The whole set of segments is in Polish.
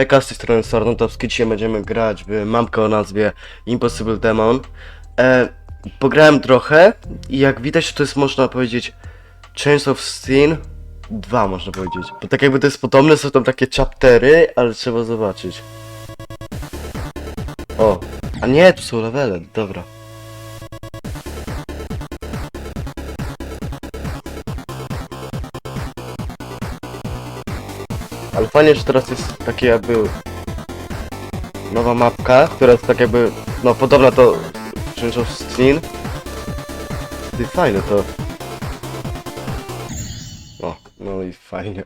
Hejka, z tej strony Sarnotowski, dzisiaj będziemy grać w mamkę o nazwie Impossible Demon. E, pograłem trochę i jak widać to jest można powiedzieć Chains of Sin 2 można powiedzieć. Bo tak jakby to jest podobne, są tam takie chaptery, ale trzeba zobaczyć. O, a nie, tu są levele, dobra. Ale fajnie, że teraz jest takie jakby nowa mapka, która jest tak jakby, no podobna do Change of Scene. Ty fajne to. O, no i fajnie.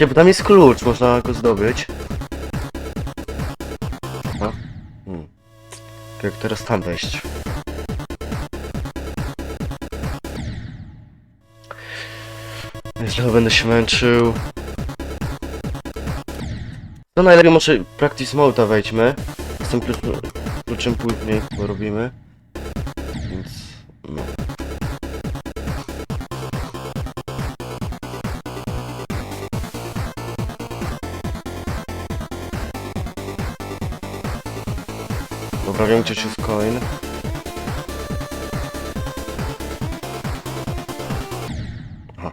Nie, bo tam jest klucz, można go zdobyć. A? Hmm. Jak teraz tam wejść? Źle będę się męczył. No najlepiej może practice mode wejdźmy. Z tym kluczem, kluczem później porobimy. Więc no. Dobra, wiem gdzie jest coin. Aha.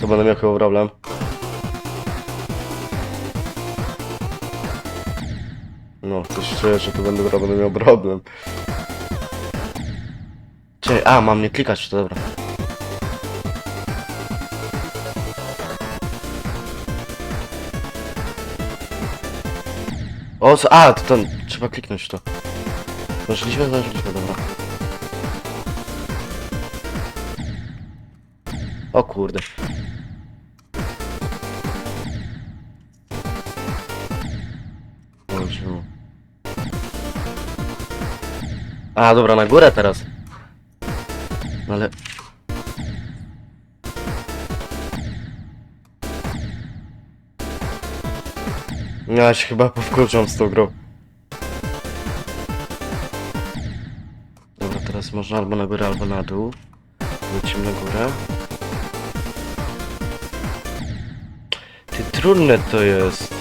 To będę miał chyba problem. No, coś czuję, że tu będę, będę miał problem. Czekaj, a, mam nie klikać, to dobra. O, co, a, to ten, trzeba kliknąć to. Zdążyliśmy, zdążyliśmy, dobra. O kurde. A, dobra, na górę teraz. No ale... Ja się chyba powkurczam z tą grą. Dobra, teraz można albo na górę, albo na dół. Lecimy na górę. Ty, trudne to jest.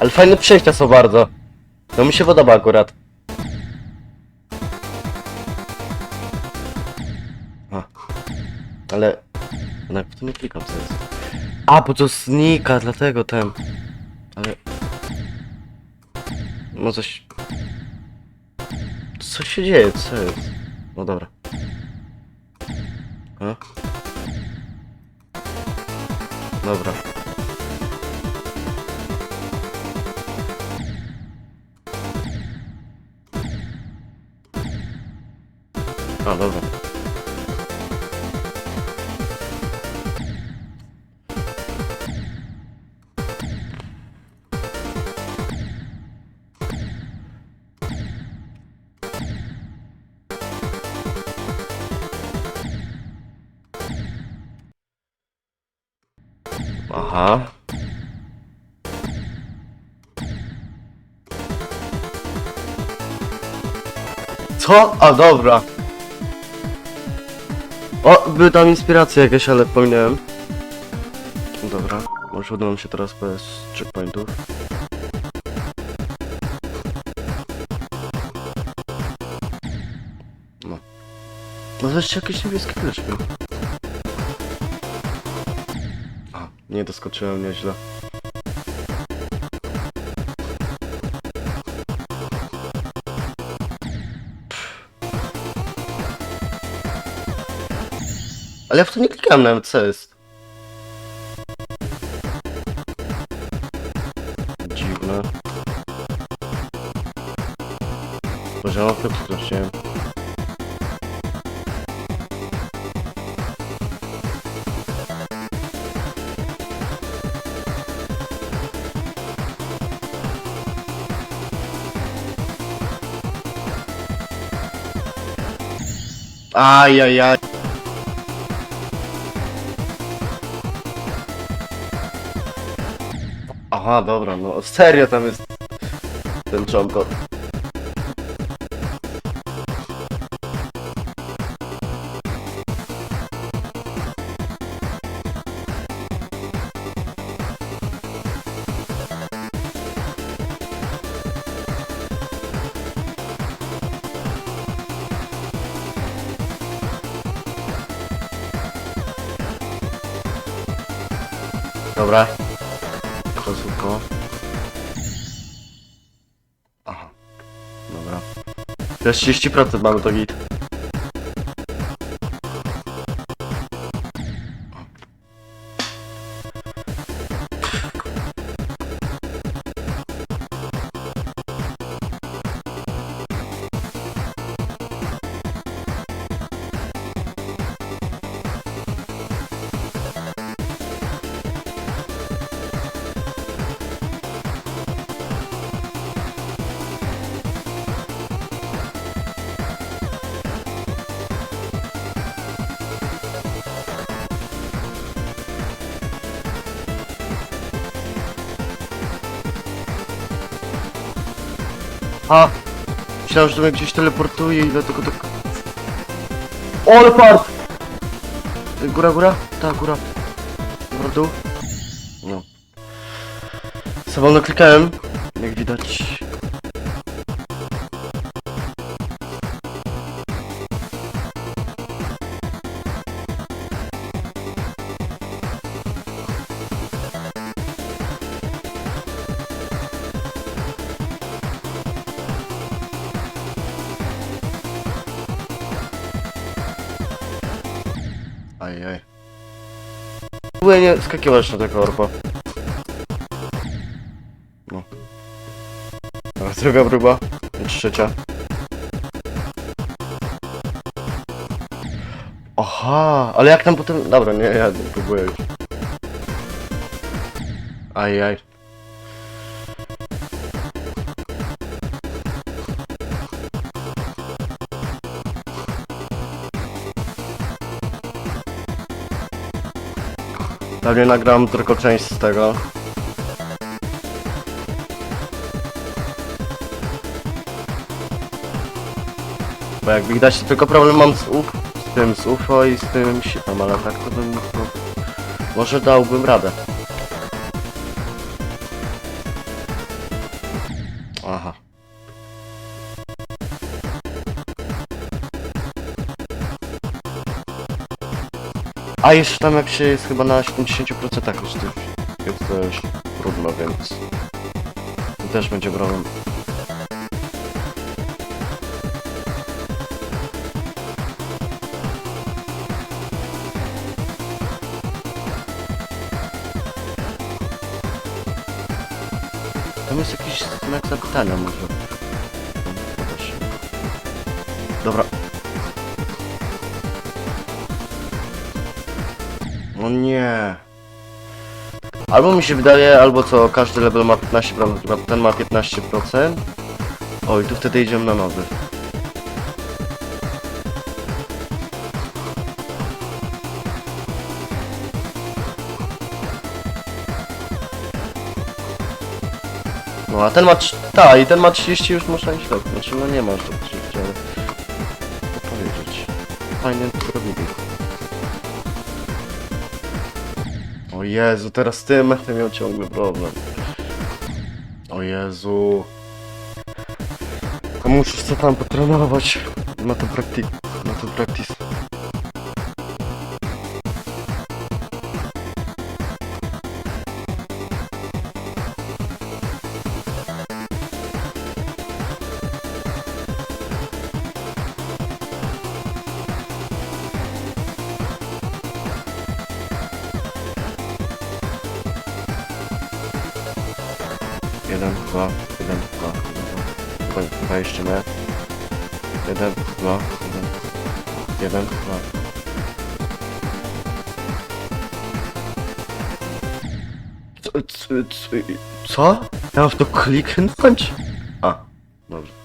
Ale fajne przejścia są bardzo. To mi się podoba akurat. A. Ale... No w to nie klikam jest. A, bo to znika, dlatego ten... Ale... No coś... Co się dzieje? Co jest? No dobra. A? Dobra. A, dobra. Aha. Co? A dobra. O, były tam inspiracje jakieś, ale pominąłem. Dobra, może uda nam się teraz bez checkpointów. No. No wreszcie jakiś niebieski klucz był. A, nie doskoczyłem nieźle. Ale ja w to nie klikałem nawet, co jest? Dziwne. Poziom to wróciłem. Ajajaj. Aha, dobra, no serio tam jest ten czomkot. Dobra. To słówko. Aha. Dobra. Jest 30% mamy to git. A! Myślałem, że to mnie gdzieś teleportuje i dlatego tak... O, ale fart! Góra, góra? Tak, góra. Góra, dół? No. Za wolno klikałem, jak widać. Ajaj. Próbuję nie skakiwać na tego orpa. No. Teraz druga próba. I trzecia. Aha, ale jak tam potem... Dobra, nie, ja nie próbuję już. Ajaj. Pewnie nagram tylko część z tego. Bo jak widać, to tylko problem mam z, uf, z tym, z UFO i z tym sitem, ale tak to bym... No, może dałbym radę. Aha. A jeszcze tam jak się jest chyba na 70% już to jest też trudno, więc też będzie problem. Tam jest jakiś znak zapytania może. Dobra. No nie. Albo mi się wydaje, albo co, każdy level ma 15%, ten ma 15%. Oj, tu wtedy idziemy na nowy. No a ten ma... Ta, i ten ma 30 już można iść tak. Znaczy no nie ma aż tak 30, ale... Powiedzieć. Fajnie to O Jezu, teraz z tym będę miał ciągle problem. O Jezu. A muszę co tam potrenować. Na to praktik... Na to praktis. Jeden, dwa, jeden, dwa, jeden, dwa. Chyba, chyba jeszcze nie. Jeden, dwa, jeden. Jeden, dwa. Co? Co? co-? Ja w to kliknąć? A, dobrze.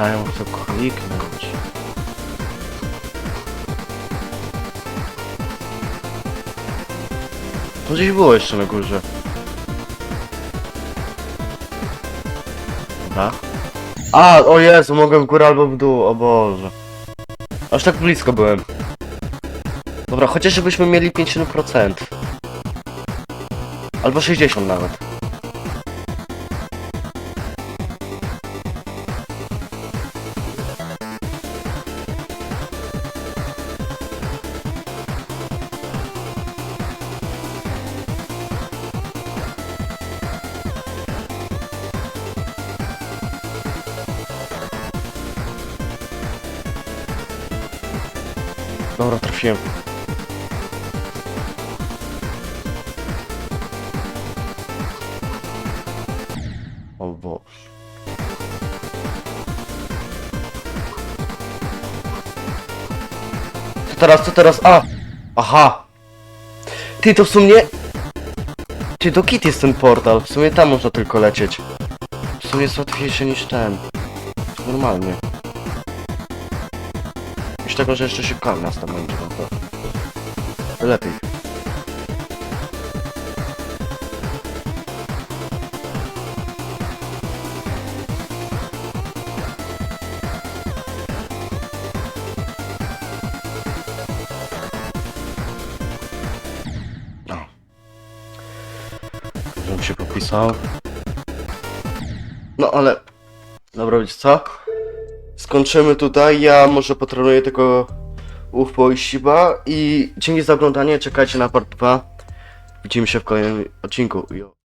A ja muszę kliknąć. To gdzieś było jeszcze na górze. Dobra. A, o Jezu, mogłem w górę albo w dół, o Boże. Aż tak blisko byłem. Dobra, chociaż żebyśmy mieli 50%. Albo 60 nawet. Dobra, trafiłem. O Boże. Co teraz, co teraz? A! Aha! Ty, to w sumie... Ty, do Kit jest ten portal. W sumie tam można tylko lecieć. W sumie jest łatwiejsze niż ten. Normalnie. Tego, że jeszcze szybko nas tam będzie, to... Lepiej. No. Się popisał. No ale... Dobra, wiecie co? Skończymy tutaj, ja może potrenuję tylko UFO i Shiba i dzięki za oglądanie, czekajcie na part 2. Widzimy się w kolejnym odcinku.